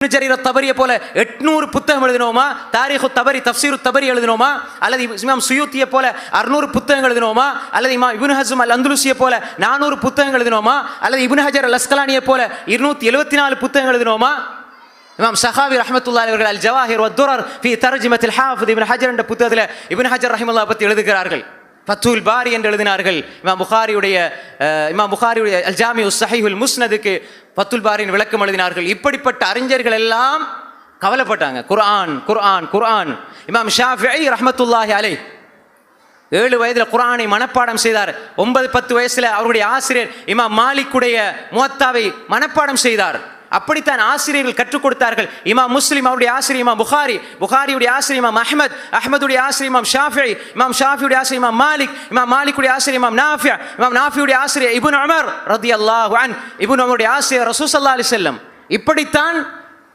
ஜரீர தபரியை போல எட்நூறு புத்தகம் எழுதினோமா தாரிஹு தபரி தப்சீரு தபரி எழுதினோமா அல்லது இமாம் சுயூத்தியை போல அறுநூறு புத்தகம் எழுதினோமா அல்லது இமாம் இபுன் ஹசம் அல் அந்துலுசியை போல நானூறு புத்தகம் எழுதினோமா அல்லது இபுன் ஹஜர் அல் அஸ்கலானியை போல இருநூத்தி எழுபத்தி நாலு புத்தகங்கள் எழுதினோமா இமாம் சஹாவி ரஹமத்துல்லா அவர்கள் அல் ஜவாஹிர் வத்துரர் ஃபி தர்ஜிமத்தில் ஹாஃபித் இபின் ஹஜர் என்ற புத்தகத்தில் இபின் ஹஜர் ரஹிமுல்லா பற்றி எழுதுகிறார்கள் ஃபத்துல் பாரி என்று எழுதினார்கள் இமாம் புகாரியுடைய இமாம் புகாரியுடைய அல் ஜாமி சஹிஹுல் முஸ்னதுக்கு பத்துல்பாரின் விளக்கம் எழுதினார்கள். இப்படிப்பட்ட அறிஞர்கள் எல்லாம் கவலைப்பட்டாங்க. குர்ஆன் குர்ஆன் குர்ஆன். இமாம் ஷாஃபி ரஹமத்துல்லாஹி அலை ஏழு வயதில் குரானை மனப்பாடம் செய்தார். ஒன்பது பத்து வயசுல அவருடைய ஆசிரியர் இமாம் மாலிக்குடைய முவத்தாவை மனப்பாடம் செய்தார். அப்படித்தான் ஆசிரியர்கள் கற்றுக் கொடுத்தார்கள். இமா முஸ்லிம் அவருடைய ஆசிரியர் இமாம் புகாரி புகாரியுடைய ஆசிரியர் இமாம் அஹ்மத் அஹ்மதுடைய ஆசிரியர் இமாம் ஷாஃபி இமாம் ஷாஃபியுடைய ஆசிரியர் இமாம் மாலிக் இமாம் மாலிக்குடைய ஆசிரியர் இமாம் நாஃபியா இமாம் நாஃபியுடைய ஆசிரியர் இபுன் அமர் ரதி அல்லாஹ் இபுன் அமருடைய ஆசிரியர் ரசூசல்லா அலி செல்லம் இப்படித்தான்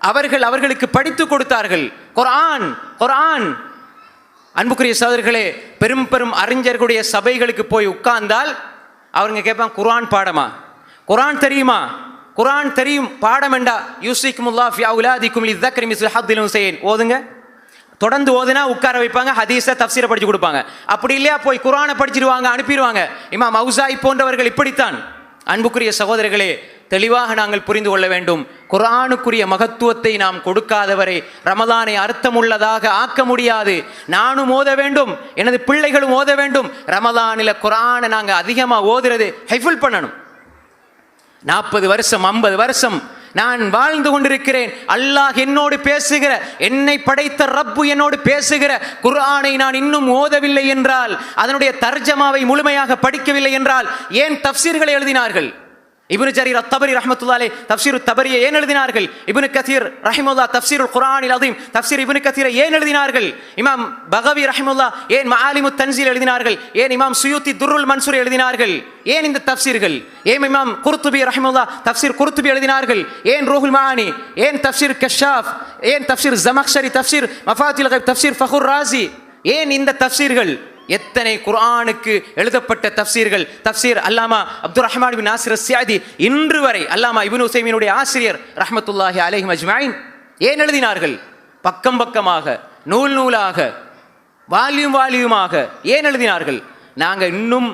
அவர்கள் அவர்களுக்கு படித்து கொடுத்தார்கள். குரான் குரான் அன்புக்குரிய சகோதரர்களே பெரும் பெரும் அறிஞர்களுடைய சபைகளுக்கு போய் உட்கார்ந்தால் அவருங்க கேட்பான் குரான் பாடமா? குரான் தெரியுமா? குரான் தெரியும் பாடம் என்றா யூசிக்குமுல்லா ஃபி அவுலாதிக்கும் லிதக்ரி மிஸ்ல் ஹத்தில் ஹுசைன் ஓதுங்க. தொடர்ந்து ஓதுனா உட்கார வைப்பாங்க ஹதீஸை தப்சீரை படிச்சு கொடுப்பாங்க. அப்படி இல்லையா போய் குரானை படிச்சிருவாங்க அனுப்பிடுவாங்க. இமாம் மவுசாய் போன்றவர்கள் இப்படித்தான். அன்புக்குரிய சகோதரர்களே தெளிவாக நாங்கள் புரிந்து கொள்ள வேண்டும். குரானுக்குரிய மகத்துவத்தை நாம் கொடுக்காதவரை ரமலானை அர்த்தமுள்ளதாக ஆக்க முடியாது. நானும் ஓத வேண்டும் எனது பிள்ளைகளும் ஓத வேண்டும். ரமலானில் குரானை நாங்கள் அதிகமாக ஓதுறது ஹைஃபுல் பண்ணணும். நாற்பது வருஷம் ஐம்பது வருஷம் நான் வாழ்ந்து கொண்டிருக்கிறேன். அல்லாஹ் என்னோடு பேசுகிற என்னை படைத்த ரப்பு என்னோடு பேசுகிற குர்ஆனை நான் இன்னும் ஓதவில்லை என்றால் அதனுடைய தர்ஜமாவை முழுமையாக படிக்கவில்லை என்றால் ஏன் தப்சீர்களை எழுதினார்கள்? இபுனு ஜரீர் அத்தபரி ரஹமத்துல்லாலே தப்சீர் தபரியை ஏன் எழுதினார்கள்? இபுனு கதீர் ரஹிமுல்லா தப்சீர் குர்ஆனில் அதீம் தப்சீர் இபுனு கசீரை ஏன் எழுதினார்கள்? இமாம் பகவி ரஹிமுல்லா ஏன் மஆலிமு தன்சீல் எழுதினார்கள்? ஏன் இமாம் சுயூத்தி துர்ருல் மன்சூர் எழுதினார்கள்? ஏன் இந்த தப்சீர்கள் ஏன் இமாம் குருத்துபி ரஹிமுல்லா தப்சீர் குருத்துபி எழுதினார்கள்? ஏன் ரூஹுல் மானி ஏன் தப்சீர் கஷாஃப்? ஏன் தப்சீர் ஜமக்ஷரி தப்சீர் மஃபாத்தில் தப்சீர் ஃபஹுர் ராசி ஏன் இந்த தப்சீர்கள் எத்தனை குர்ஆனுக்கு எழுதப்பட்ட தப்சீர்கள்? தப்சீர் அல்லாமா அப்துல் ரஹ்மான் பின் நாசிர் சியாதி இன்று வரை அல்லாமா இபின் உசைமினுடைய ஆசிரியர் ரஹமத்துல்லாஹி அலஹி அஜ்மாயின் ஏன் எழுதினார்கள்? பக்கம் பக்கமாக நூல் நூலாக வால்யூம் வால்யூமாக ஏன் எழுதினார்கள்? நாங்கள் இன்னும்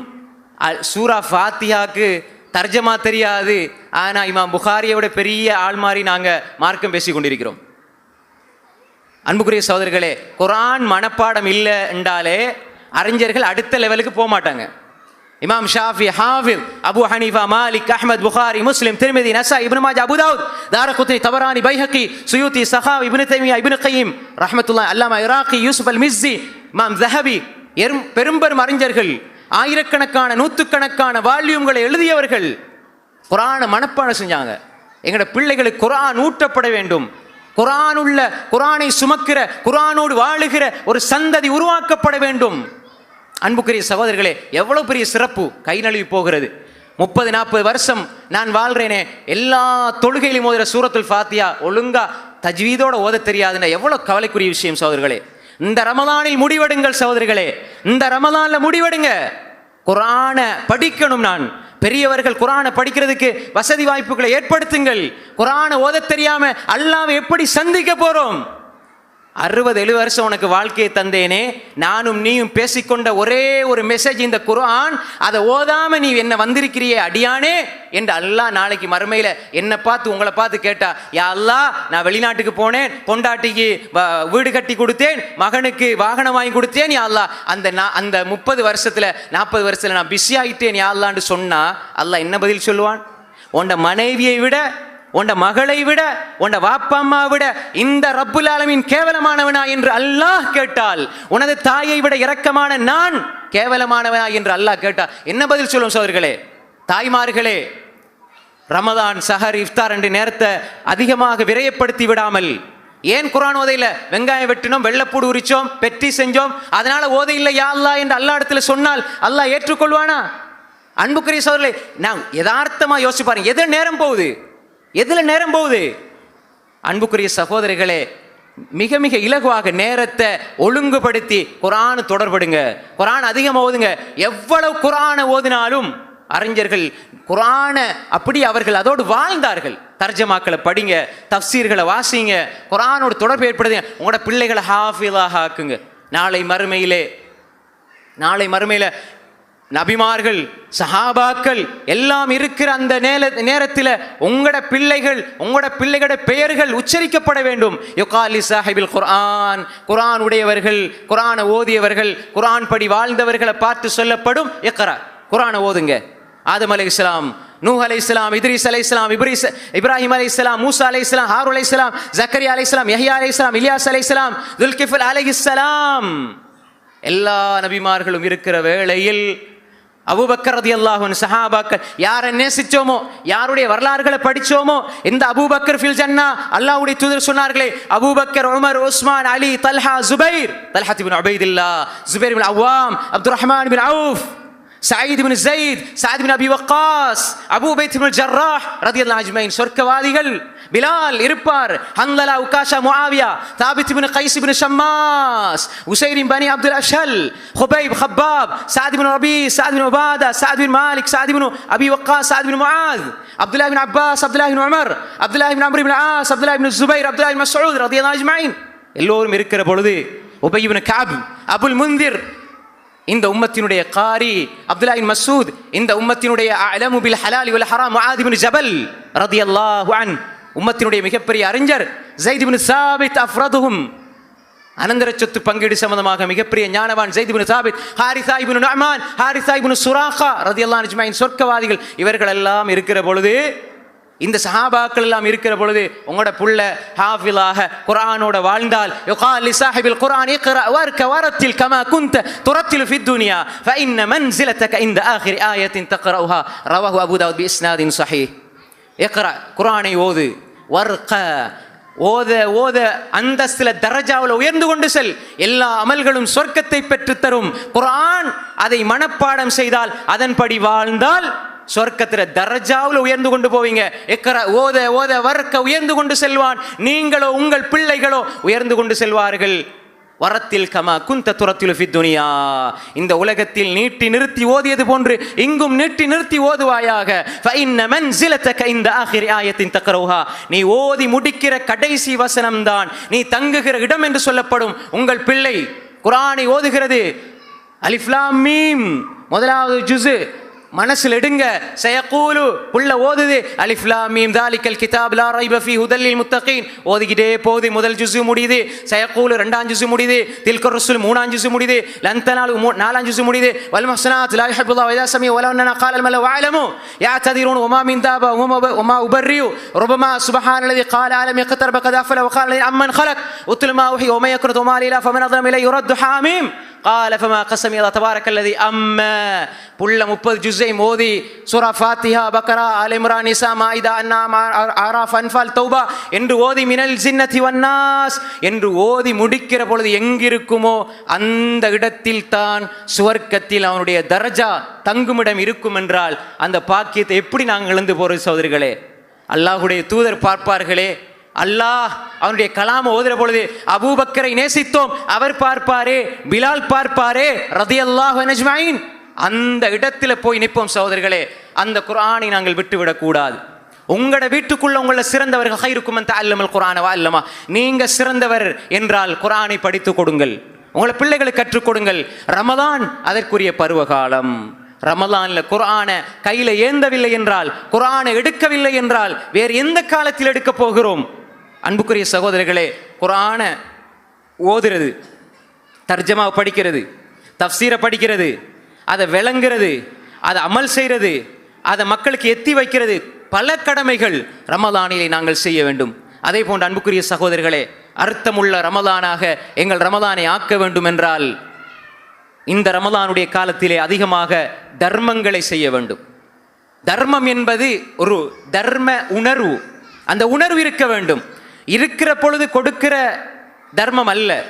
சூரா ஃபாத்தியாக்கு தர்ஜமா தெரியாது. ஆனா இமாம் புகாரியோட பெரிய ஆள் மாதிரி நாங்கள் மார்க்கம் பேசி கொண்டிருக்கிறோம். அன்புக்குரிய சகோதரர்களே குரான் மனப்பாடம் இல்லை என்றாலே அறிஞர்கள் அடுத்த லெவலுக்கு போக மாட்டாங்க. இமாம் Shafi ஹாஃபிம் Abu Hanifa Malik Ahmad Bukhari Muslim திருமதி நசா இப்னு மாஜ் அபுதாவுத் தாவூத் தவரானி பைஹக்கி சுயூத்தி சஹா இப்னு தைமியா இப்னு கையீம் ரஹமத்துல்லா அல்லாமா இராக்கி யூசுப் அல் மிஸ்ஸி இமாம் ஜஹபி எரும் பெரும்பெரும் அறிஞர்கள் ஆயிரக்கணக்கான நூற்றுக்கணக்கான வால்யூம்களை எழுதியவர்கள் குரானை மனப்பாடம் செஞ்சாங்க. எங்களோட பிள்ளைகளுக்கு குரான் ஊட்டப்பட வேண்டும். குரான் உள்ள குரானை சுமக்கிற குரானோடு வாழுகிற ஒரு சந்ததி உருவாக்கப்பட வேண்டும். அன்புக்குரிய சகோதரர்களே எவ்வளோ பெரிய சிறப்பு கை நழுவி போகிறது. முப்பது நாற்பது வருஷம் நான் வாழ்கிறேனே எல்லா தொழுகையிலும் ஓதுகிற சூரத்துல் ஃபாத்தியா ஒழுங்கா தஜ்வீதோட ஓத தெரியாதுன்னா எவ்வளோ கவலைக்குரிய விஷயம் சகோதரர்களே. இந்த ரமதானில் முடிவெடுங்கள் சகோதரர்களே. இந்த ரமதானில் முடிவெடுங்க. குரானை படிக்கணும் நான். பெரியவர்கள் குரானை படிக்கிறதுக்கு வசதி வாய்ப்புகளை ஏற்படுத்துங்கள். குரானை ஓதத் தெரியாம அல்லாவை எப்படி சந்திக்க போறோம்? அறுபது எழுபது வருஷம் உனக்கு வாழ்க்கையை தந்தேனே. நானும் நீயும் பேசிக்கொண்ட ஒரே ஒரு மெசேஜ் இந்த குரான் அதை ஓதாம நீ என்ன வந்திருக்கிறியே அடியானே என்று அல்லாஹ் நாளைக்கு மறுமையில் என்னை பார்த்து உங்களை பார்த்து கேட்டா யா அல்லா நான் வெளிநாட்டுக்கு போனேன் பொண்டாட்டிக்கு வ- வீடு கட்டி கொடுத்தேன் மகனுக்கு வாகனம் வாங்கி கொடுத்தேன் யா அல்லாஹ். அந்த நான் அந்த முப்பது வருஷத்தில் நாற்பது வருஷத்தில் நான் பிஸி ஆகிட்டேன் யா அல்லான்னு சொன்னா அல்லா என்ன பதில் சொல்லுவான்? உன்ட மனைவியை விட உண்ட மகளை விட உண்ட வாப்பா அம்மா விட இந்த ரப்புல் ஆலமின் கேவலமானவனா என்று அல்லாஹ் கேட்டால் உனது தாயை விட இரக்கமான நான் கேவலமானவனா என்று அல்லாஹ் கேட்டால் என்ன பதில் சொல்லும் சோதர்களே? தாய்மார்களே ரமதான் சஹர் இஃப்தார் ரெண்டு நேரத்தை அதிகமாக விரயப்படுத்தி விடாமல் ஏன் குரான் ஓதையில் வெங்காயம் வெட்டினோம் வெள்ளப்பூடு உரிச்சோம் பெட்டி செஞ்சோம் அதனால ஓதை இல்லை யா அல்லா என்று அல்லா இடத்துல சொன்னால் அல்லாஹ் ஏற்றுக்கொள்வானா? அன்புக்குரிய சோதரே நான் யதார்த்தமாக யோசிச்சு பாருங்க எது நேரம் போகுது? எதில் நேரம் போகுது? அன்புக்குரிய சகோதரிகளே மிக மிக இலகுவாக நேரத்தை ஒழுங்குபடுத்தி குரான் தொடர்படுங்க. குரான் அதிகம் ஓதுங்க. எவ்வளவு குரானை ஓதினாலும் அறிஞர்கள் குரான அப்படி அவர்கள் அதோடு வாழ்ந்தார்கள். தர்ஜமாக்களை படிங்க தப்சீர்களை வாசிங்க குரானோட தொடர்பு ஏற்படுத்துங்க. உங்களோட பிள்ளைகளை ஹாஃபிலாக ஆக்குங்க நாளை மறுமையிலே நாளை மறுமையில் நபிமார்கள் சஹாபாக்கள் எல்லாம் இருக்கிற அந்த நேர நேரத்தில் உங்களோட பிள்ளைகள் உங்களோட பிள்ளைகளோட பெயர்கள் உச்சரிக்கப்பட வேண்டும். யுகாலி சாஹிபில் குர்ஆன் குரான் உடையவர்கள் குரானை ஓதியவர்கள் குரான் படி வாழ்ந்தவர்களை பார்த்து சொல்லப்படும் இக்ரா. குரானை ஓதுங்க. ஆதம் அலை இஸ்லாம் நூ அலை இஸ்லாம் இத்ரீஸ் அலை இஸ்லாம் இப்ரீஸ் இப்ராஹிம் அலை இஸ்லாம் மூசா அலை இஸ்லாம் ஹாரு அலை இஸ்லாம் ஜக்கரியா அலை இஸ்லாம் யஹியா அலை இஸ்லாம் இலியாஸ் அலை இஸ்லாம் துல்கிஃபுல் அலை இஸ்லாம் எல்லா நபிமார்களும் இருக்கிற வேளையில் அபூபக்கர் ரதியல்லாஹு அன்ஹு சஹாபாக்கள் யாரை நேசிச்சோமோ யாருடைய வரலாறுகளை படிச்சோமோ இந்த அபூபக்கர் ஃபில் ஜன்னா அல்லாஹ்வுடைய தூதர் சொன்னார்களே Abu Bakr Umar Usman Ali Talha Zubair Talha திபின் Ubaidillah Zubair bin Awam Abdul Rahman bin Auf Saeed bin Zaid Saad bin Abi Waqqas Abu Baith bin Jarrah ரதியல்லாஹு அஜ்மைன் சொர்க்கவாதிகள் பிலால் இருப்பார் Hanzala Ukasha Muawiya Thabit bin Qais bin Shammas உசைரின் பனி Abdul Ashhal Khubaib Habbab Saad bin Rabi Saad bin Ubada Saad bin Malik Saad bin Abi Waqqas Saad bin Muadh Abdullah bin Abbas Abdullah bin Umar Abdullah bin Amr bin As Abdullah bin Zubair Abdullah bin Masud ரதியல்லாஹு அஜ்மைன் எல்லோரும் இருக்கிற பொழுது உபை பின் கஅப் அபுல் முந்திர் இந்த உம்மத்தினுடைய காரி அப்துல்லாஹின் மசூத் இந்த உம்மத்தினுடைய Alamu bill ஹலாலி வல் ஹராம் ஆதிபின் ஜபல் ஜபல் ரலியல்லாஹு அன் உம்மத்தினுடைய மிகப்பெரிய அறிஞர் ஜெய்திபின் சாபித் அஃப்ரதுஹும். அனந்தர சொத்து பங்கீடு சம்பந்தமாக மிகப்பெரிய ஞானவான் Zaid bin ibn Thabit Haritha ibn Harry Haritha சுராஹா ரதி அல்லா நிஜ்மாயின் சொர்க்கவாதிகள் இவர்கள் எல்லாம் இருக்கிற பொழுது இந்த சஹாபாக்கள் எல்லாம் இருக்கிற பொழுது உங்களோட புள்ள ஹாஃபிலாக குரானோட வாழ்ந்தால் யுகாலி சாஹிபில் குரான் வர்க்க வரத்தில் கமா குந்த துரத்தில் ஃபி துனியா ஃபைன்ன மன்சிலத்தக இந்த ஆஹிரி ஆயத்தின் தக்ரவுஹா ரவஹு அபுதாவுத் பி இஸ்னாதின் சஹி இக்ரா குரானை ஓது வர்க்க ஓத ஓத அந்த சில தரஜாவில் உயர்ந்து கொண்டு செல் எல்லா அமல்களும் சொர்க்கத்தை பெற்றுத்தரும் குரான் அதை மனப்பாடம் செய்தால் அதன்படி வாழ்ந்தால் சொர்க்கத்தில் தரஜாவில் உயர்ந்து கொண்டு போவீங்க. எக்கர ஓத ஓத வர்க்க உயர்ந்து கொண்டு செல்வான். நீங்களோ உங்கள் பிள்ளைகளோ உயர்ந்து கொண்டு செல்வார்கள். வரத்தில் கமா குந்த துரத்தில் துனியா. இந்த உலகத்தில் நீட்டி நிறுத்தி ஓதியது போன்று இங்கும் நீட்டி நிறுத்தி ஓதுவாயாக. இந்த ஆகிரி ஆயத்தின் தக்கரோஹா நீ ஓதி முடிக்கிற கடைசி வசனம்தான். நீ தங்குகிற இடம் என்று சொல்லப்படும் உங்கள் பிள்ளை. குரானை ஓதுகிறது. அலிஃப்லாம் மீம். முதலாவது ஜுசு மனசில் எடுங்க சயக்கூலு புள்ள ஓதுது அலிஃப் லாம் மீம் தாலிக்கல் கிதாப் லா ரைப ஃபீ ஹுதல் லில் முத்தகீன் ஓதிக்கிட்டே போகுது முதல் ஜுஸு முடியுது சயக்கூலு ரெண்டாம் ஜுஸு முடியுது தில்கர் ரசூல் மூணாம் ஜுஸு முடியுது லன் தனாலு மூ- நாலாம் ஜுஸு முடியுது வல் முஹ்சனாத் லா யுஹிப்புல்லாஹு இதா சமி வலா அன்னனா قال الملأ واعلموا يعتذرون وما من دابة وما وما أبرئ ربما سبحان الذي قال عالم اقترب قد أفل وقال الذي عمن خلق اتل ما أوحي وما يكرد وما لي فمن أظلم إليه يرد حاميم قال فما قسم الله تبارك الذي أما புள்ள முப்பது ஜுஸை மோதி சூரா ஃபாத்திஹா பக்கரா ஆல் இம்ரான் நிசா மாயிதா அன்னாம் ஆராஃப் அன்ஃபால் தௌபா என்று ஓதி மினல் ஜின்னதி வன்னாஸ் என்று ஓதி முடிக்கிற பொழுது எங்கிருக்குமோ அந்த இடத்தில் தான் சுவர்க்கத்தில் அவனுடைய தரஜா தங்குமிடம் இருக்கும் என்றால் அந்த பாக்கியத்தை எப்படி நாங்கள் இழந்து போறது சகோதரிகளே அல்லாஹுடைய தூதர் பார்ப்பார்களே அல்லாஹ் அவனுடைய கலாம ஓதுற பொழுது அபூபக்கரை நேசித்தோம். அவர் பார்ப்பாரே பிலால் பார்ப்பாரே ரதி அல்லாஹ் அந்த இடத்துல போய் நிற்போம் சகோதரர்களே. அந்த குரானை நாங்கள் விட்டுவிடக்கூடாது. உங்களோட வீட்டுக்குள்ள உங்களை சிறந்தவர்கள் ஹைருக்கும் அல்லமல் குரானவா அல்லமா. நீங்க சிறந்தவர் என்றால் குரானை படித்து கொடுங்கள். உங்களை பிள்ளைகளுக்கு கற்றுக் கொடுங்கள். ரமதான் அதற்குரிய பருவகாலம். ரமலான்ல குரானை கையில ஏந்தவில்லை என்றால் குரானை எடுக்கவில்லை என்றால் வேறு எந்த காலத்தில் எடுக்க போகிறோம்? அன்புக்குரிய சகோதரர்களே குரான ஓதுறது தர்ஜமாவை படிக்கிறது தஃசீரை படிக்கிறது அதை விளங்குறது அதை அமல் செய்கிறது அதை மக்களுக்கு எத்தி வைக்கிறது பல கடமைகள் ரமலானிலே நாங்கள் செய்ய வேண்டும். அதே போன்ற அன்புக்குரிய சகோதரர்களே அர்த்தமுள்ள ரமலானாக எங்கள் ரமலானை ஆக்க வேண்டும் என்றால் இந்த ரமலானுடைய காலத்திலே அதிகமாக தர்மங்களை செய்ய வேண்டும். தர்மம் என்பது ஒரு தர்ம உணர்வு. அந்த உணர்வு இருக்க வேண்டும். இருக்கிற பொழுது கொடுக்கிற தர்மம் அல்ல.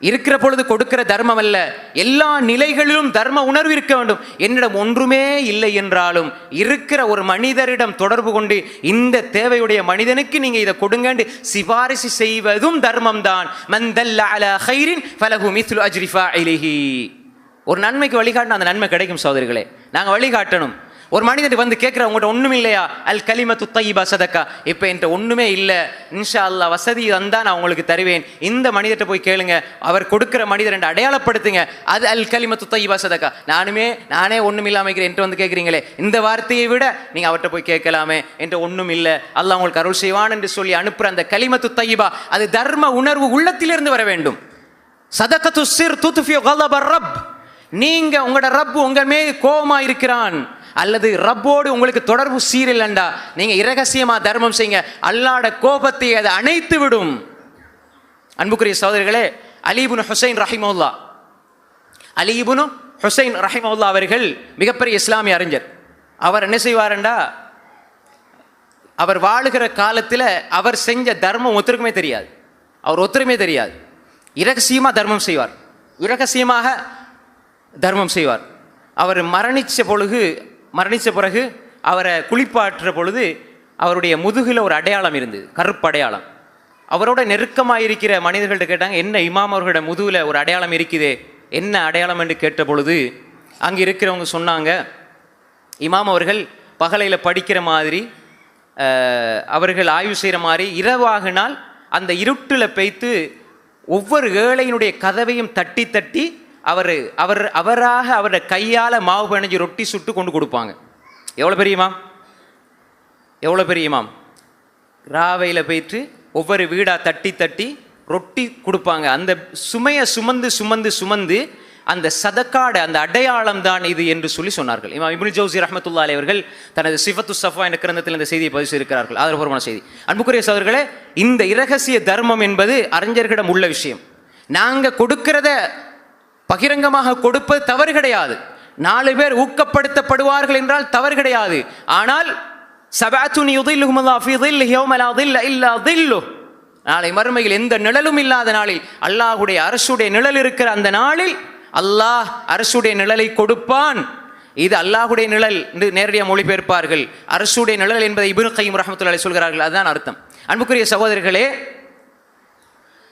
இருக்கிற பொழுது கொடுக்கிற தர்மம் அல்ல. எல்லா நிலைகளிலும் தர்ம உணர்வு இருக்க வேண்டும். என்னிடம் ஒன்றுமே இல்லை என்றாலும் இருக்கிற ஒரு மனிதரிடம் தொடர்பு கொண்டு இந்த தேவையுடைய மனிதனுக்கு நீங்கள் இதை கொடுங்கன்னு சிபாரிசு செய்வதும் தர்மம் தான் மந்தல்ல ஒரு நன்மைக்கு வழிகாட்டினா அந்த நன்மை கிடைக்கும் சோதரிகளே நாங்கள் வழிகாட்டணும். ஒரு மனிதர் வந்து கேட்குற உங்கள்கிட்ட ஒன்றும் இல்லையா? அல் கலிம தையீபா சதக்கா. இப்போ என்கிட்ட ஒன்றுமே இல்லை. இன்ஷா அல்லாஹ் வசதி வந்தால் நான் உங்களுக்கு தருவேன். இந்த மனிதர்கிட்ட போய் கேளுங்க. அவர் கொடுக்குற மனிதர் என்று அடையாளப்படுத்துங்க. அது அல் கலிம தையீபா சதக்கா. நானுமே நானே ஒன்றும் இல்லாமல் இருக்கிறேன் என்கிட்ட வந்து கேட்குறீங்களே இந்த வார்த்தையை விட நீங்கள் அவர்கிட்ட போய் கேட்கலாமே. என்கிட்ட ஒன்றும் இல்லை. அல்லா உங்களுக்கு அருள் செய்வான் என்று சொல்லி அனுப்புகிற அந்த கலிமத்து தையீபா அது தர்ம உணர்வு உள்ளத்திலிருந்து வர வேண்டும். சதக்கத்து சிர் துத்துஃபியோ கல்லப ரப். நீங்கள் உங்களோட ரப் உங்கள் மேல் கோபமாக இருக்கிறான். அல்லது ரப்போடு உங்களுக்கு தொடர்பு சீரில்லண்டா? நீங்க இரகசியமா தர்மம் செய்யுங்க. அல்லாட கோபத்தை அது அணைத்து விடும். அன்புக்குரிய சோதரிகளே அலிபுன் ஹுசைன் ரஹிமவுல்லா அலீபுனு ஹுசைன் ரஹிமவுல்லா அவர்கள் மிகப்பெரிய இஸ்லாமிய அறிஞர். அவர் என்ன செய்வாருண்டா? அவர் வாழுகிற காலத்தில் அவர் செஞ்ச தர்மம் ஒத்துருக்குமே தெரியாது. அவர் ஒத்துருமே தெரியாது. இரகசியமாக தர்மம் செய்வார். இரகசியமாக தர்மம் செய்வார். அவர் மரணித்த பொழுது மரணித்த பிறகு அவரை குளிப்பாற்றுற பொழுது அவருடைய முதுகில் ஒரு அடையாளம் இருந்தது கருப்பு அடையாளம். அவரோட நெருக்கமாக இருக்கிற மனிதர்கள்ட்ட கேட்டாங்க என்ன இமாம் அவர்களோட முதுகில் ஒரு அடையாளம் இருக்குதே? என்ன அடையாளம்? என்று கேட்ட பொழுது அங்கே இருக்கிறவங்க சொன்னாங்க இமாம் அவர்கள் பகலையில் படிக்கிற மாதிரி அவர்கள் ஆய்வு செய்கிற மாதிரி இரவாகினால் அந்த இருட்டில் பெய்த்து ஒவ்வொரு ஏழையினுடைய கதவையும் தட்டி தட்டி அவர் அவர் அவராக அவருடைய கையால் மாவு பிணைஞ்சு ரொட்டி சுட்டு கொண்டு கொடுப்பாங்க. எவ்வளோ பெரியமாம் எவ்வளோ பெரியமாம் ராவையில் போயிட்டு ஒவ்வொரு வீடாக தட்டி தட்டி ரொட்டி கொடுப்பாங்க. அந்த சுமையை சுமந்து சுமந்து சுமந்து அந்த சதக்காடு அந்த அடையாளம் தான் இது என்று சொல்லி சொன்னார்கள். இமாம் இப்னு ஜவுசி ரஹமத்துல்லா அவர்கள் தனது சிஃபத்து சஃபா என்ற கிரந்தத்தில் இந்த செய்தியை பதிவு செய்திருக்கிறார்கள். ஆதரபூர்வமான செய்தி. அன்புக்குரிய சோதர்களே இந்த இரகசிய தர்மம் என்பது அறிஞர்களிடம் உள்ள விஷயம். நாங்கள் கொடுக்கிறத பகிரங்கமாக கொடுப்பது தவறு கிடையாது. நாலு பேர் ஊக்கப்படுத்தப்படுவார்கள் என்றால் தவறு கிடையாது. ஆனால் சபாத்துனி நாளை மறுமையில் எந்த நிழலும் இல்லாத நாளில் அல்லாஹுடைய அரசுடைய நிழல் இருக்கிற அந்த நாளில் அல்லாஹ் அரசுடைய நிழலை கொடுப்பான். இது அல்லாஹுடைய நிழல் என்று நேரடியாக மொழிபெயர்ப்பார்கள். அரசுடைய நிழல் என்பதை இபுல் கையும் ரஹமத்துல்லாய் சொல்கிறார்கள். அதுதான் அர்த்தம். அன்புக்குரிய சகோதரர்களே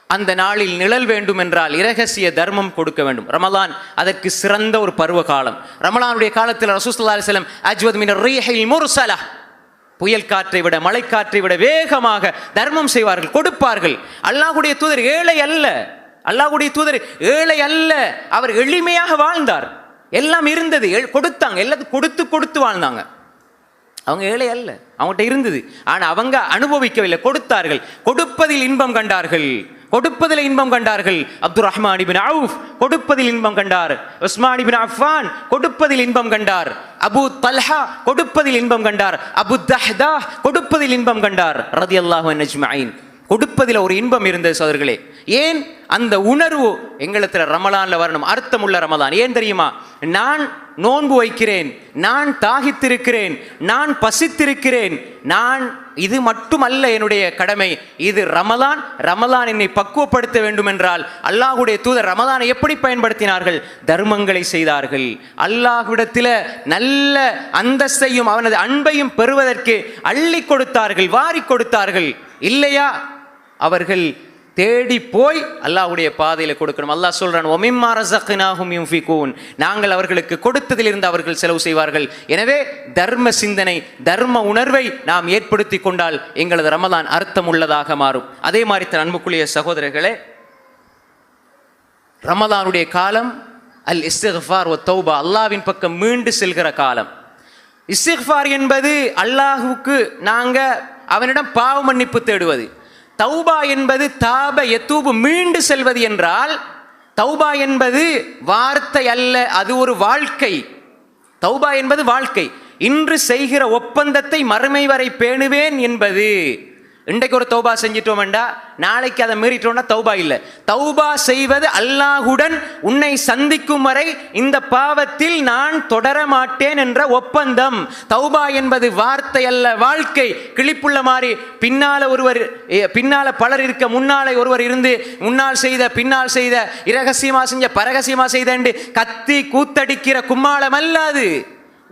அந்த நாளில் நிழல் வேண்டும் என்றால் இரகசிய தர்மம் கொடுக்க வேண்டும். ரமலான் அதற்கு சிறந்த ஒரு பருவ காலம் ரமலானுடைய காலத்தில் ரசூலுல்லாஹி அலைஹி அஜ்வத் மினர் ரீஹில் முர்சலா புயல் காற்றை விட மழைக்காற்றை விட வேகமாக தர்மம் செய்வார்கள் கொடுப்பார்கள். அல்லாஹுடைய தூதர் ஏழை அல்ல. அல்லாஹுடைய தூதர் ஏழை அல்ல. அவர் எளிமையாக வாழ்ந்தார். எல்லாம் இருந்தது. கொடுத்தாங்க. எல்லாத்தையும் கொடுத்து கொடுத்து வாழ்ந்தாங்க. அவங்க ஏழை அல்ல. அவங்ககிட்ட இருந்தது. ஆனால் அவங்க அனுபவிக்கவில்லை. கொடுத்தார்கள். கொடுப்பதில் இன்பம் கண்டார்கள். கொடுப்பதில் இன்பம் கண்டார்கள். அப்துல் ரஹ்மான் இபின் அவுஃப் கொடுப்பதில் இன்பம் கண்டார். உஸ்மான் இபின் அஃபான் கொடுப்பதில் இன்பம் கண்டார். அபு தல்ஹா கொடுப்பதில் இன்பம் கண்டார். அபு தஹ்தா கொடுப்பதில் இன்பம் கண்டார். ரதியல்லாஹு நஜ்மாயின் கொடுப்பதில் ஒரு இன்பம் இருந்தது சோதர்களே. ஏன்? அந்த உணர்வு எங்களத்துல ரமலான்ல வரணும். அர்த்தமுள்ள ரமலான். ஏன் தெரியுமா? நான் நோன்பு வைக்கிறேன். நான் தாகித்திருக்கிறேன். நான் பசித்திருக்கிறேன். நான் இது மட்டுமல்ல என்னுடைய கடமை. இது ரமலான். ரமலான் என்னை பக்குவப்படுத்த வேண்டும் என்றால் அல்லாஹுடைய தூதர் ரமலானை எப்படி பயன்படுத்தினார்கள்? தர்மங்களை செய்தார்கள். அல்லாஹ்விடத்தில் நல்ல அந்தஸ்தையும் அவனது அன்பையும் பெறுவதற்கு அள்ளி கொடுத்தார்கள் வாரி கொடுத்தார்கள். இல்லையா? அவர்கள் தேடி போய் அல்லாஹ்வுடைய பாதையில் கொடுக்கணும். அல்லாஹ் சொல்கிறான் ஒமிம்மா ரசக்கினாகும் யுன்ஃபிகூன். நாங்கள் அவர்களுக்கு கொடுத்ததிலிருந்து அவர்கள் செலவு செய்வார்கள். எனவே தர்ம சிந்தனை தர்ம உணர்வை நாம் ஏற்படுத்தி கொண்டால் எங்களது ரமதான் அர்த்தம் உள்ளதாக மாறும். அதே மாதிரி தன் அன்புக்குரிய சகோதரர்களே ரமதானுடைய காலம் அல் இஸ்திஃபார் ஒ தௌபா அல்லாவின் பக்கம் மீண்டு செல்கிற காலம். இஸ்திஃபார் என்பது அல்லாஹுக்கு நாங்கள் அவனிடம் பாவ மன்னிப்பு தேடுவது. தௌபா என்பது தாப எத்தூபு மீண்டு செல்வது என்றால் தௌபா என்பது வார்த்தை அல்ல அது ஒரு வாழ்க்கை. தௌபா என்பது வாழ்க்கை. இன்று செய்கிற ஒப்பந்தத்தை மறுமை வரை பேணுவேன் என்பது. இன்றைக்கு ஒரு தௌபா செஞ்சிட்டோம்டா நாளைக்கு அதை மீறிட்டோம்னா தௌபா இல்லை. தௌபா செய்வது அல்லாஹுடன் உன்னை சந்திக்கும் வரை இந்த பாவத்தில் நான் தொடர மாட்டேன் என்ற ஒப்பந்தம். தௌபா என்பது வார்த்தை அல்ல வாழ்க்கை. கிளிப்புள்ள மாதிரி பின்னால ஒருவர் பின்னால பலர் இருக்க முன்னாலே ஒருவர் இருந்து முன்னால் செய்த பின்னால் செய்த இரகசியமா செஞ்ச பரகசியமா செய்த கத்தி கூத்தடிக்கிற கும்மாளம் அல்லாது.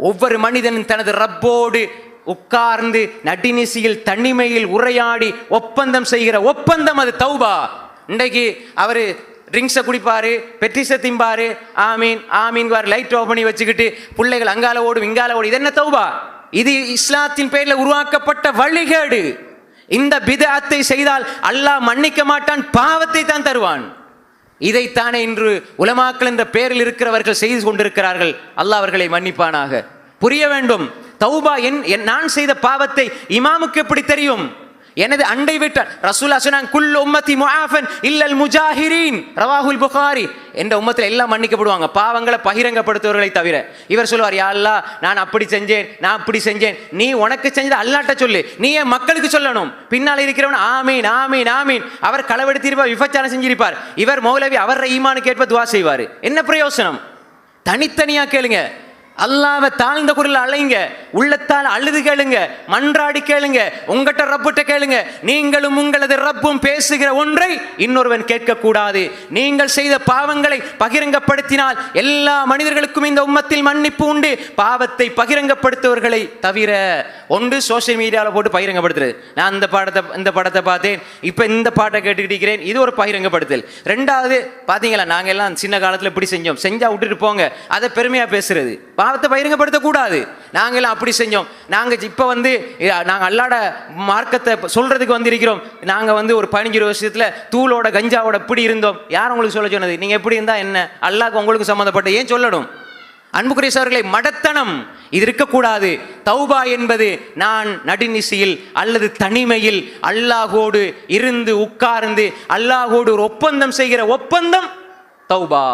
ஒவ்வொரு மனிதனும் தனது ரப்போடு உட்கார்ந்து நடினிசியில் தனிமையில் உரையாடி ஒப்பந்தம் செய்கிற ஒப்பந்தம் அது தௌபா. இன்றைக்கு அவர் ட்ரிங்க்ஸை குடிப்பாரு பெட்டிஸை திம்பாரு ஆமீன் ஆமீன் லைட் ஆஃப் பண்ணி வச்சுக்கிட்டு பிள்ளைகள் அங்கால ஓடும் இங்கால ஓடும். இது என்ன தௌபா? இது இஸ்லாத்தின் பேரில் உருவாக்கப்பட்ட வழிகேடு. இந்த பிதத்தை செய்தால் அல்லாஹ் மன்னிக்க மாட்டான் பாவத்தை தான் தருவான். இதைத்தானே இன்று உலமாக்கள் என்ற பேரில் இருக்கிறவர்கள் செய்து கொண்டிருக்கிறார்கள். அல்லாஹ் அவர்களை மன்னிப்பானாக. புரிய வேண்டும் தௌபா என் என் நான் செய்த பாவத்தை இமாமுக்கு எப்படி தெரியும்? எனது அண்டை வீட்டார் ரசூலா சொன்னாங்க குல் உம்மத்தி முஆஃபன் இல்லல் முஜாஹிரீன். ரவாஹுல் புகாரி. என்ற உம்மத்தில் எல்லாம் மன்னிக்கப்படுவாங்க. பாவங்களை பகிரங்கப்படுத்துவர்களை தவிர. இவர் சொல்லுவார் யாழ்லா நான் அப்படி செஞ்சேன் நான் அப்படி செஞ்சேன். நீ உனக்கு செஞ்சது அல்லாட்ட சொல்லு. நீ என் மக்களுக்கு சொல்லணும். பின்னால் இருக்கிறவன் ஆமீன் ஆமீன் ஆமீன். அவர் களவெடுத்திருப்பார் விபச்சாரம் செஞ்சிருப்பார். இவர் மௌலவி அவர் ஈமானுக்கு கேட்ப துவா செய்வார். என்ன பிரயோசனம்? தனித்தனியாக கேளுங்க. அல்லாவை தாழ்ந்த குரல் அலைங்க உள்ளத்தால் அழுது கேளுங்க. மன்றாடி கேளுங்க. உங்ககிட்ட ரப்புட்ட கேளுங்க. நீங்களும் உங்களது ரப்பும் பேசுகிற ஒன்றை இன்னொருவன் கேட்கக்கூடாது. நீங்கள் செய்த பாவங்களை பகிரங்கப்படுத்தினால் எல்லா மனிதர்களுக்கும் இந்த உம்மத்தில் மன்னிப்பு உண்டு. பாவத்தை பகிரங்கப்படுத்துவர்களை தவிர ஒன்று சோசியல் மீடியாவில் போட்டு பகிரங்கப்படுத்துறது. நான் இந்த பாடத்தை இந்த படத்தை பார்த்தேன். இப்போ இந்த பாட்டை கேட்டுக்கிட்டு இருக்கிறேன். இது ஒரு பகிரங்கப்படுத்தல். ரெண்டாவது பார்த்தீங்களா நாங்கள் எல்லாம் சின்ன காலத்தில் இப்படி செஞ்சோம். செஞ்சால் விட்டுட்டு போங்க. அதை பெருமையாக பேசுறது. பாவத்தை பகிரங்கப்படுத்தக்கூடாது. நாங்களாம் அப்படி செஞ்சோம். நாங்கள் இப்போ வந்து நாங்கள் அல்லாட மார்க்கத்தை சொல்கிறதுக்கு வந்திருக்கிறோம். நாங்கள் வந்து ஒரு பதினஞ்சு வருஷத்தில் தூளோட கஞ்சாவோட இப்படி இருந்தோம். யார் உங்களுக்கு சொல்ல சொன்னது? நீங்கள் எப்படி இருந்தால் என்ன? அல்லாக்கு உங்களுக்கு சம்மந்தப்பட்ட ஏன் சொல்லணும்? அன்புக்குரிய சார்களை மடத்தனம். இது இருக்கக்கூடாது. தௌபா என்பது நான் நடுநிசையில் அல்லது தனிமையில் அல்லாஹோடு இருந்து உட்கார்ந்து அல்லாஹோடு ஒரு ஒப்பந்தம் செய்கிற ஒப்பந்தம் தௌபா.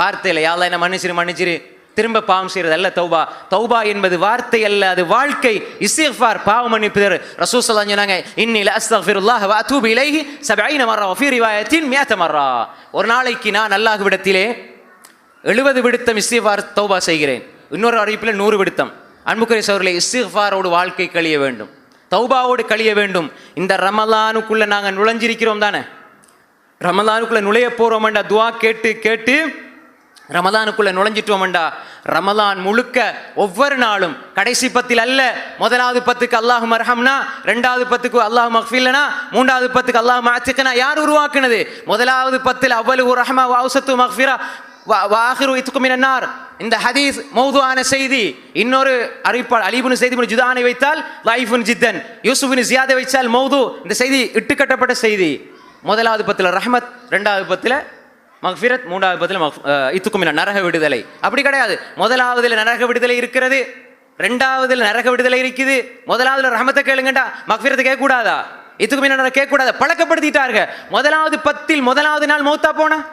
வார்த்தையில் யாழ்லா என்ன மன்னிச்சிரு மன்னிச்சிரு. திரும்ப பாவம் செய்யறது அல்ல தௌபா. தௌபா என்பது வார்த்தை அல்ல அது வாழ்க்கை. இஸ்திஃபார் பாவம் மன்னிப்புதர் ரசூ சொல்லாம் சொன்னாங்க இன்னில அஸ்தஃபிருல்லாஹ் வ அத்தூபு இலைஹி 70 மர்ரா ஃபீ ரிவாயத்தின் மியத மர்ரா. ஒரு நாளைக்கு நான் அல்லாஹ்விடத்திலே எழுபது விடுத்தம் இஸ்திஃபார் தௌபா செய்கிறேன். இன்னொரு அறிவிப்பில் நூறு விடுத்தம். அன்புக்குரிய சோர்களை இஸ்திஃபாரோடு வாழ்க்கை கழிய வேண்டும். தௌபாவோடு கழிய வேண்டும். இந்த ரமலானுக்குள்ளே நாங்கள் நுழைஞ்சிருக்கிறோம் தானே? ரமலானுக்குள்ளே நுழைய போகிறோமெண்டா துவா கேட்டு கேட்டு ரமலானுக்குள்ள நுழைஞ்சிட்டோம்டா. ரமலான் முழுக்க ஒவ்வொரு நாளும் கடைசி பத்தில் அல்ல. முதலாவது பத்துக்கு அல்லாஹு மர்ஹம்னா ரெண்டாவது பத்துக்கு அல்லாஹ் மக்ஃபில்லனா மூன்றாவது பத்துக்கு அல்லாஹ் மாத்திக்கனா யார் உருவாக்குனது? முதலாவது பத்தில் அவ்வளவு ரஹ்மா வாவுசத்து மக்ஃபிரா வாஹிரு இத்துக்குமினார் இந்த ஹதீஸ் மௌதுவான செய்தி. இன்னொரு அறிவிப்பால் அலிபுன் செய்தி ஜுதானை வைத்தால் லைஃபுன் ஜித்தன். யூசுஃபின் ஜியாதை வைத்தால் மௌது. இந்த செய்தி இட்டுக்கட்டப்பட்ட செய்தி. முதலாவது பத்தில் ரஹமத் ரெண்டாவது பத்தில் மக்ஃபிரத் மூன்றாவது பதில் இத்துக்கும் இத்துக்குமின நரக விடுதலை. அப்படி கிடையாது. முதலாவதில் நரக விடுதலை இருக்கிறது ரெண்டாவதுல நரக விடுதலை இருக்குது. முதலாவதுல ரஹமத்தை கேளுங்கடா. மக்ஃபிரத்தை கேட்கக்கூடாதா? இத்துக்குமின கேட்கக்கூடாது? பழக்கப்படுத்திட்டாருங்க. முதலாவது பத்தில் முதலாவது நாள் மௌத்தா போனா?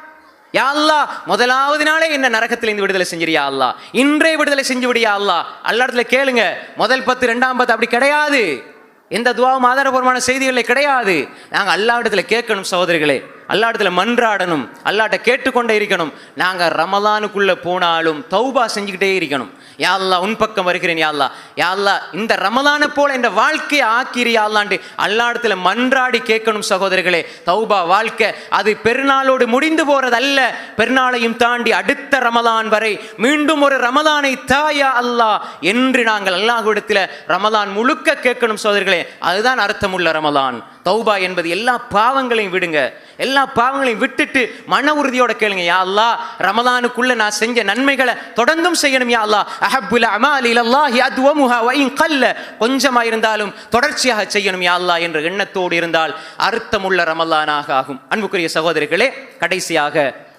யா அல்லா முதலாவது நாளே என்ன நரகத்திலிருந்து விடுதலை செஞ்சிருயா அல்லா. இன்றே விடுதலை செஞ்சு விடியா அல்லா. அல்ல இடத்துல கேளுங்க. முதல் பத்து ரெண்டாம் பத்து அப்படி கிடையாது. எந்த துவாவும் ஆதாரபூர்வமான செய்திகளே கிடையாது. நாங்கள் அல்லாவிடத்தில் இடத்துல கேட்கணும் சகோதரிகளே. அல்லா மன்றாடணும் அல்லாட்ட கேட்டுக்கொண்டே இருக்கணும். நாங்கள் ரமலானுக்குள்ளே போனாலும் தௌபா செஞ்சுக்கிட்டே இருக்கணும். யாழ்லா உன் பக்கம் வருகிறேன் யாழ்லா யாழ்லா யா அல்லா இந்த ரமலானை போல இந்த வாழ்க்கையை ஆக்கிரி அல்லாண்டு அல்லா மன்றாடி கேட்கணும் சகோதரிகளே தௌபா வாழ்க்கை அது பெருநாளோடு முடிந்து போகிறதல்ல பெருநாளையும் தாண்டி அடுத்த ரமலான் வரை மீண்டும் ஒரு ரமலானை தாயா அல்லாஹ் என்று நாங்கள் அல்லாஹ்விடத்தில் ரமலான் முழுக்க கேட்கணும் சகோதரிகளே அதுதான் அர்த்தமுள்ள ரமலான். தௌபா என்பது எல்லா பாவங்களையும் விடுங்க. எல்லா பாவங்களையும் விட்டுட்டு மன உறுதியோட கேளுங்க யா அல்லா ரமதானுக்குள்ள நான் செஞ்ச நன்மைகளை தொடர்ந்தும் செய்யணும் யா அல்லா அஹப்புல அமாலி இலல்லாஹி அத்வமுஹா கல்ல. கொஞ்சமா இருந்தாலும் தொடர்ச்சியாக செய்யணும் யா அல்லா என்ற எண்ணத்தோடு இருந்தால் அர்த்தமுள்ள ரமலானாக ஆகும். அன்புக்குரிய சகோதரிகளே கடைசியாக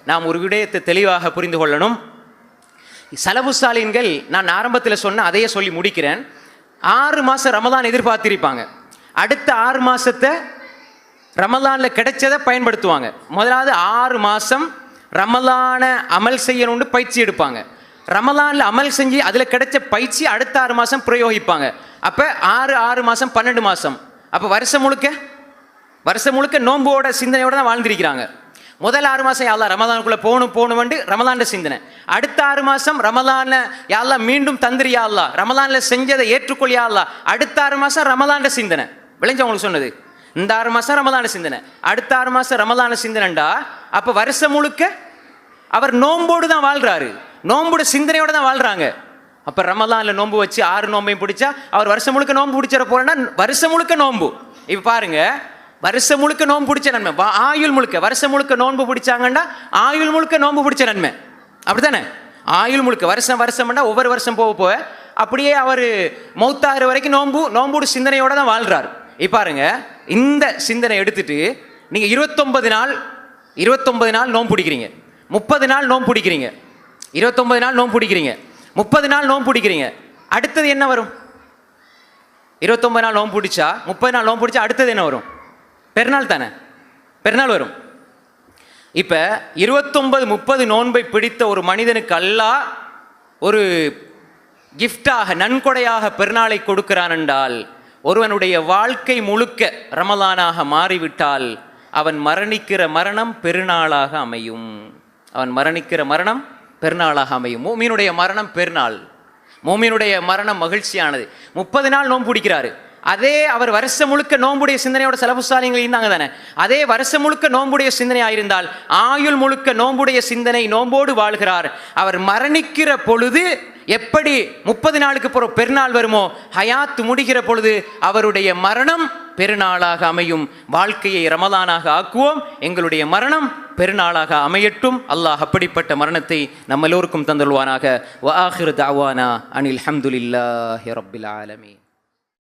நாம் ஒரு விடயத்தை தெளிவாக புரிந்து கொள்ளணும். சலபு சாலின்கள் நான் ஆரம்பத்தில் சொன்ன அதையே சொல்லி முடிக்கிறேன். ஆறு மாதம் ரமதான் எதிர்பார்த்திருப்பாங்க. அடுத்த ஆறு மாதத்தை ரமலானில் கிடைச்சதை பயன்படுத்துவாங்க. முதலாவது ஆறு மாதம் ரமலானை அமல் செய்யணும்னு பயிற்சி எடுப்பாங்க. ரமலானில் அமல் செஞ்சு அதில் கிடைச்ச பயிற்சி அடுத்த ஆறு மாதம் பிரயோகிப்பாங்க. அப்போ ஆறு ஆறு மாதம் பன்னெண்டு மாதம் அப்போ வருஷம் முழுக்க வருஷம் முழுக்க நோம்போட சிந்தனையோட தான் வாழ்ந்திருக்கிறாங்க. முதல் ஆறு மாதம் யாழ்லா ரமதானுக்குள்ளே போகணும் போகணும்னு ரமலான்ட சிந்தனை. அடுத்த ஆறு மாதம் ரமலான யாழ்லா மீண்டும் தந்திரி அல்லா ரமலானில் செஞ்சதை ஏற்றுக்கொள்ளியாள்லா அடுத்த ஆறு மாதம் ரமலான்ட சிந்தனை. விளைஞ்சவங்களுக்கு சொன்னது? இந்த ஆறு மாதம் ரமலான சிந்தனை. அடுத்த ஆறு மாதம் ரமலான சிந்தனைண்டா? அப்போ வருஷம் முழுக்க அவர் நோம்போடு தான் வாழ்கிறாரு நோம்போட சிந்தனையோடு தான் வாழ்கிறாங்க அப்போ ரமலானில் நோன்பு வச்சு ஆறு நோம்பையும் பிடிச்சா அவர் வருஷம் முழுக்க நோன்பு பிடிச்சிட போறேன்னா வருஷம் முழுக்க நோம்பு இப்போ பாருங்க வருஷம் முழுக்க நோன்பு பிடிச்ச நன்மை. வா- ஆயுள் முழுக்க. வருஷம் முழுக்க நோன்பு பிடிச்சாங்கன்னா ஆயுள் முழுக்க நோன்பு பிடிச்ச நன்மை. அப்படித்தானே? ஆயுள் முழுக்க. வருஷம் வருஷம்னா ஒவ்வொரு வருஷம் போக போக அப்படியே அவர் மௌத்தாறு வரைக்கும் நோன்பு நோன்போடு சிந்தனையோட தான் வாழ்கிறார் இப்போ பாருங்க இந்த சிந்தனை எடுத்துட்டு நீங்க இருபத்தொன்பது நாள் இருபத்தொன்பது நாள் நோன்பு பிடிக்கிறீங்க. முப்பது நாள் நோன் பிடிக்கிறீங்க. இருபத்தொன்பது நாள் நோன்பு பிடிக்கிறீங்க. முப்பது நாள் நோன்பு பிடிக்கிறீங்க. அடுத்தது என்ன வரும்? இருபத்தொன்பது நாள் நோம்பு பிடிச்சா முப்பது நாள் நோன் பிடிச்சா அடுத்தது என்ன வரும்? பெருநாள் தானே? பெருநாள் வரும். இப்போ இருபத்தொன்பது முப்பது நோன்பை பிடித்த ஒரு மனிதனுக்கு அல்லாஹ் ஒரு கிஃப்டாக நன்கொடையாக பெருநாளை கொடுக்கிறான் என்றால் ஒருவனுடைய வாழ்க்கை முழுக்க ரமலானாக மாறிவிட்டால் அவன் மரணிக்கிற மரணம் பெருநாளாக அமையும். அவன் மரணிக்கிற மரணம் பெருநாளாக அமையும். மூமியினுடைய மரணம் பெருநாள். மூமியினுடைய மரணம் மகிழ்ச்சியானது. முப்பது நாள் நோன்பு பிடிக்கிறாரு. அதே அவர் வருஷம் முழுக்க நோம்புடைய சிந்தனையோட செலவுசாலிகள் இருந்தாங்க தானே. அதே வருஷம் முழுக்க நோம்புடைய சிந்தனையாக இருந்தால் ஆயுள் முழுக்க நோம்புடைய சிந்தனை நோம்போடு வாழ்கிறார். அவர் மரணிக்கிற பொழுது எப்படி முப்பது நாளுக்கு பிறகு பெருநாள் வருமோ ஹயாத் முடிகிற பொழுது அவருடைய மரணம் பெருநாளாக அமையும். வாழ்க்கையை ரமலானாக ஆக்குவோம். எங்களுடைய மரணம் பெருநாளாக அமையட்டும். அல்லாஹ் அப்படிப்பட்ட மரணத்தை நம்ம எல்லோருக்கும் தந்துள்வானாக வாஹிர் தாவானா அனில் ஹம்துலில்லாஹி ரபில் ஆலமீன்.